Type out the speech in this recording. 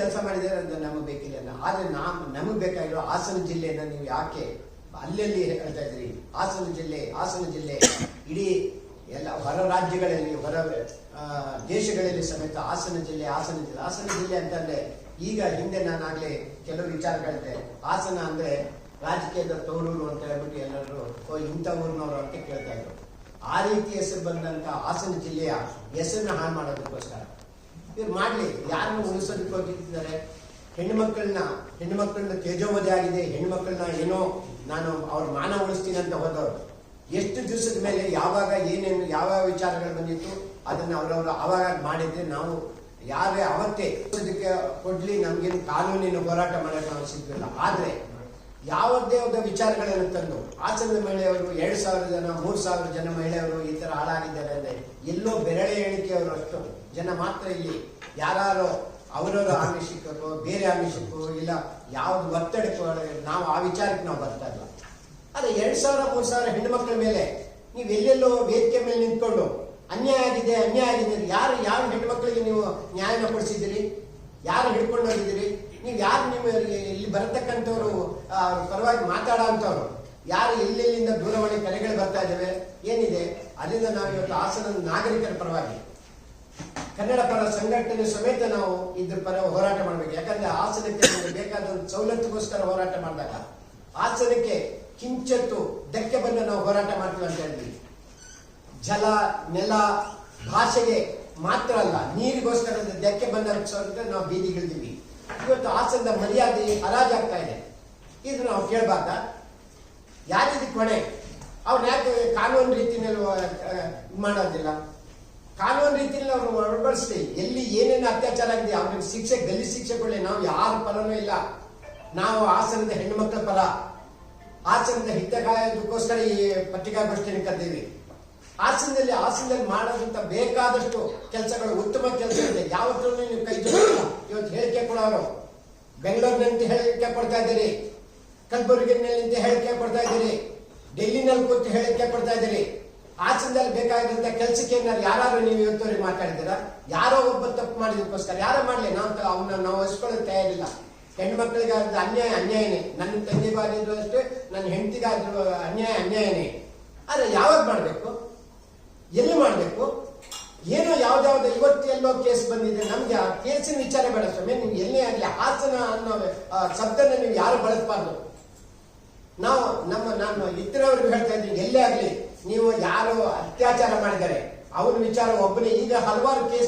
ಕೆಲಸ ಮಾಡಿದ್ದಾರೆ ಅಂತ ನಮಗೆ ಬೇಕಿಲ್ಲ. ಆದ್ರೆ ನಾವು, ನಮಗೆ ಬೇಕಾಗಿರೋ ಹಾಸನ ಜಿಲ್ಲೆಯನ್ನ ನೀವು ಯಾಕೆ ಅಲ್ಲಲ್ಲಿ ಹೇಳ್ತಾ ಇದ್ರಿ? ಹಾಸನ ಜಿಲ್ಲೆ ಹಾಸನ ಜಿಲ್ಲೆ. ಇಡೀ ಎಲ್ಲ ಹೊರ ರಾಜ್ಯಗಳಲ್ಲಿ, ಹೊರ ದೇಶಗಳಲ್ಲಿ ಸಮೇತ ಹಾಸನ ಜಿಲ್ಲೆ ಹಾಸನ ಜಿಲ್ಲೆ. ಹಾಸನ ಜಿಲ್ಲೆ ಅಂತಂದ್ರೆ ಈಗ ಹಿಂದೆ ನಾನಾಗ್ಲೇ ಕೆಲವು ವಿಚಾರಗಳಿದೆ ಹಾಸನ ಅಂದ್ರೆ ರಾಜಕೀಯದ ತೌರೂರು ಅಂತ ಹೇಳ್ಬಿಟ್ಟು ಎಲ್ಲರೂ ಓ, ಇಂಥ ಊರಿನವರು ಅಂತ ಕೇಳ್ತಾ ಇದ್ರು. ಆ ರೀತಿ ಹೆಸರು ಬಂದಂತ ಹಾಸನ ಜಿಲ್ಲೆಯ ಹೆಸರನ್ನ ಹಾಳು ಮಾಡೋದಕ್ಕೋಸ್ಕರ. ಇವ್ರು ಮಾಡ್ಲಿ. ಯಾರನ್ನು ಉಳಿಸೋದಕ್ಕೆ ಹೋಗಿದ್ದಾರೆ? ಹೆಣ್ಣು ಮಕ್ಕಳನ್ನ ಹೆಣ್ಣು ಮಕ್ಕಳನ್ನ ತೇಜೋವಧೆ ಆಗಿದೆ. ಹೆಣ್ಣು ಮಕ್ಕಳನ್ನ ಏನೋ ನಾನು ಅವ್ರ ಮಾನ ಉಳಿಸ್ತೀನಿ ಅಂತ ಹೋದವರು. ಎಷ್ಟು ದಿವಸದ ಮೇಲೆ ಯಾವಾಗ ಏನೇನು ಯಾವ ವಿಚಾರಗಳು ಬಂದಿತ್ತು, ಅದನ್ನ ಅವರವರು ಆವಾಗ ಮಾಡಿದ್ರೆ ನಾವು ಯಾರೇ ಅವತ್ತೇ ಅದಕ್ಕೆ ಕೊಡ್ಲಿ, ನಮ್ಗೇನು ಕಾನೂನಿನ ಹೋರಾಟ ಮಾಡಕ್ಕೆ ನಾವು ಸಿಗ್ಲಿಲ್ಲ ಆದ್ರೆ ಯಾವುದೇ ಒಂದು ವಿಚಾರಗಳನ್ನು ತಂದು ಹಾಸನದ ಮಹಿಳೆಯವರು ಎರಡು ಸಾವಿರ ಜನ, ಮೂರು ಸಾವಿರ ಜನ ಮಹಿಳೆಯವರು ಈ ತರ ಹಾಳಾಗಿದ್ದಾರೆ ಅಂದ್ರೆ ಎಲ್ಲೋ ಬೆರಳೆ ಅಷ್ಟು ಜನ ಮಾತ್ರ ಇಲ್ಲಿ. ಯಾರು ಅವರವರ ಆಮಿಷಕ್ಕೋ, ಬೇರೆ ಆಮಿಷಕ್ಕೋ, ಇಲ್ಲ ಯಾವ್ದು ಒತ್ತಡಕ್ಕೆ, ನಾವು ಆ ವಿಚಾರಕ್ಕೆ ನಾವು ಬರ್ತಾ ಇಲ್ಲ. ಅದೇ ಎರಡ್ ಸಾವಿರ, ಮೂರು ಸಾವಿರ ಹೆಣ್ಣು ಮಕ್ಕಳ ಮೇಲೆ ನೀವು ಎಲ್ಲೆಲ್ಲೋ ವೇದಿಕೆ ಮೇಲೆ ನಿಂತ್ಕೊಂಡು ಅನ್ಯಾಯ ಆಗಿದೆ ಅನ್ಯಾಯ ಆಗಿದೆ ಯಾರು ಯಾರು ಹೆಣ್ಣು ನೀವು ನ್ಯಾಯನ ಕೊಡಿಸಿದ್ದೀರಿ? ಯಾರು ಹಿಡ್ಕೊಂಡು ಹೋಗಿದ್ದೀರಿ? ನೀವು ಯಾರು ನಿಮ್ಮ ಇಲ್ಲಿ ಬರತಕ್ಕಂಥವ್ರು ಪರವಾಗಿ ಮಾತಾಡೋ ಯಾರು ಎಲ್ಲೆಲ್ಲಿಂದ ದೂರವಾಣಿ ಕರೆಗಳು ಬರ್ತಾ ಇದ್ದಾವೆ? ಏನಿದೆ? ಅದರಿಂದ ನಾವು ಇವತ್ತು ಹಾಸನದ ನಾಗರಿಕರ ಪರವಾಗಿ ಕನ್ನಡ ಪರ ಸಂಘಟನೆ ಸಮೇತ ನಾವು ಇದ್ರ ಪರ ಹೋರಾಟ ಮಾಡಬೇಕು. ಯಾಕಂದ್ರೆ ಹಾಸನಕ್ಕೆ ನಮಗೆ ಬೇಕಾದ ಸವಲತ್ತುಗೋಸ್ಕರ ಹೋರಾಟ ಮಾಡಿದಾಗ, ಹಾಸನಕ್ಕೆ ಕಿಂಚತ್ತು ಧಕ್ಕೆ ಬಂದ ನಾವು ಹೋರಾಟ ಮಾಡ್ತೀವಿ ಅಂತ ಹೇಳಿದ್ವಿ. ಜಲ, ನೆಲ, ಭಾಷೆಗೆ ಮಾತ್ರ ಅಲ್ಲ, ನೀರಿಗೋಸ್ಕರ ಧಕ್ಕೆ ಬಂದ ನಾವು ಬೀದಿಗಿಳಿದೀವಿ ಇವತ್ತು ಹಾಸನದ ಮರ್ಯಾದೆ ಹರಾಜಾಗ್ತಾ ಇದೆ. ಇದು ನಾವು ಕೇಳಬಾರ್ದ? ಯಾರಿದಕ್ಕೆ ಹೊಣೆ ಅವ್ರು ಯಾಕೆ ಕಾನೂನು ರೀತಿಯಲ್ಲಿ ಮಾಡೋದಿಲ್ಲ? ಕಾನೂನು ರೀತಿಯಲ್ಲಿ ಅವರು ಒಳಪಡಿಸ್ಲಿ ಎಲ್ಲಿ ಏನೇನು ಅತ್ಯಾಚಾರ ಆಗಿದೆ, ಅವ್ರಿಗೆ ಶಿಕ್ಷೆ, ಗಲ್ಲಿ ಶಿಕ್ಷೆ ಕೊಡಲಿ. ನಾವು ಯಾರ ಪರನೂ ಇಲ್ಲ. ನಾವು ಹಾಸನದ ಹೆಣ್ಣುಮಕ್ಕಳ ಪರ ಹಾಸನದ ಹಿತಕಾಯದಕ್ಕೋಸ್ಕರ ಈ ಪತ್ರಿಕಾಗೋಷ್ಠಿಯನ್ನು ಕರೆದೀವಿ ಹಾಸನದಲ್ಲಿ ಹಾಸನದಲ್ಲಿ ಮಾಡೋದಂತ ಬೇಕಾದಷ್ಟು ಕೆಲಸಗಳು, ಉತ್ತಮ ಕೆಲಸ ಇದೆ ಯಾವತ್ತೂ ನೀವು ಕೈ ಇವತ್ತು ಹೇಳಿಕೆ ಕೊಡೋರು. ಬೆಂಗಳೂರಿನಂತೆ ಹೇಳಿಕೆ ಕೊಡ್ತಾ ಇದ್ದೀರಿ. ಕಲಬುರಗಿನಲ್ಲಿ ಹೇಳಿಕೆ ಕೊಡ್ತಾ ಇದ್ದೀರಿ. ಡೆಲ್ಲಿನಲ್ಲಿ ಕೂತು ಹೇಳಿಕೆ ಕೊಡ್ತಾ ಇದ್ದೀರಿ. ಹಾಸನದಲ್ಲಿ ಬೇಕಾಗಿದ್ದಂತ ಕೆಲಸಕ್ಕೆ ಯಾರಾದ್ರೂ ನೀವು ಇವತ್ತವರಿಗೆ ಮಾತಾಡಿದ್ದೀರಾ? ಯಾರೋ ಒಬ್ಬ ತಪ್ಪು ಮಾಡಿದಕ್ಕೋಸ್ಕರ ಯಾರೋ ಮಾಡಲಿ? ನಾವು ಅವನ್ನ ನಾವು ಹಸ್ಕೊಳ್ಳೋದು ತಯಾರಿಲ್ಲ. ಹೆಣ್ಣು ಮಕ್ಕಳಿಗಾದ ಅನ್ಯಾಯ, ಅನ್ಯಾಯನೇ. ನನ್ನ ತಂದೆಗಾಗಿದ್ರು ಅಷ್ಟೇ, ನನ್ನ ಹೆಂಡತಿಗಾದ್ರು ಅನ್ಯಾಯ, ಅನ್ಯಾಯನೇ. ಆದ್ರೆ ಯಾವಾಗ ಮಾಡಬೇಕು? ಎಲ್ಲಿ ಮಾಡಬೇಕು? ಏನೋ ಯಾವ್ದಾವ್ದು ಇವತ್ತು ಎಲ್ಲೋ ಕೇಸ್ ಬಂದಿದೆ, ನಮ್ಗೆ ಆ ಕೇಸಿನ ವಿಚಾರ ಬೇಡ ಸ್ವಾಮಿ ನೀವು ಎಲ್ಲೇ ಆಗಲಿ ಹಾಸನ ಅನ್ನೋ ಶಬ್ದನ ನೀವು ಯಾರು ಬಳಸಬಾರ್ದು? ನಾವು ನಮ್ಮ ನಾನು ಇತರವ್ರಿಗೆ ಹೇಳ್ತಾ ಇದ್ದೀನಿ, ಎಲ್ಲೇ ಅತ್ಯಾಚಾರ ಮಾಡಿದ್ದಾರೆ. ಅವರು ವಿಚಾರ ಒಬ್ಬನೇ. ಈಗ ಹಲವಾರು ಕೇಸ್